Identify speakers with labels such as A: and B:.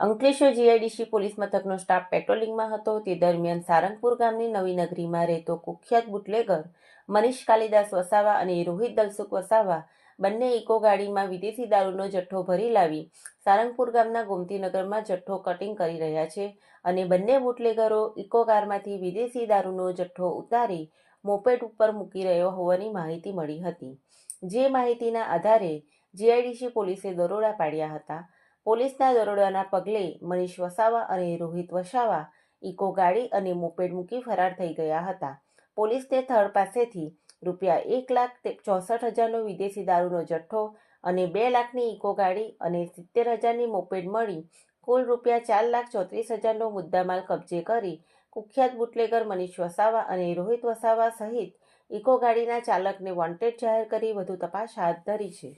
A: Ankleshwar GIDC police મથકનો staff પેટ્રોલિંગમાં હતો. તે દરમિયાન સારંગપુર ગામની નવી નગરીમાં રહેતો કુખ્યાત બુટલેગર મનીષ કાલિદાસ વસાવા અને રોહિત દલસુખ વસાવા બંને ઇકો ગાડીમાં વિદેશી દારૂનો જથ્થો ભરી લાવી સારંગપુર ગામના ગોમતીનગરમાં જથ્થો કટિંગ કરી રહ્યા છે અને બંને બુટલેગરો ઇકો કારમાંથી વિદેશી દારૂનો જથ્થો ઉતારી મોપેટ ઉપર મૂકી રહ્યો હોવાની માહિતી મળી હતી. જે માહિતીના આધારે જીઆઈડીસી પોલીસે દરોડા પાડ્યા હતા. પોલીસના દરોડાના પગલે મનીષ વસાવા અને રોહિત વસાવા ઇકો ગાડી અને મોપેડ મૂકી ફરાર થઈ ગયા હતા. પોલીસને થર્ડ પાસેથી રૂપિયા એક લાખ તે- ચોસઠ હજારનો વિદેશી દારૂનો જથ્થો અને બે લાખની ઇકો ગાડી અને સિત્તેર હજારની મોપેડ મળી કુલ રૂપિયા ચાર લાખ ચોત્રીસ હજારનો મુદ્દામાલ કબજે કરી કુખ્યાત બુટલેગર મનીષ વસાવા અને રોહિત વસાવા સહિત ઇકો ગાડીના ચાલકને વોન્ટેડ જાહેર કરી વધુ તપાસ હાથ ધરી છે.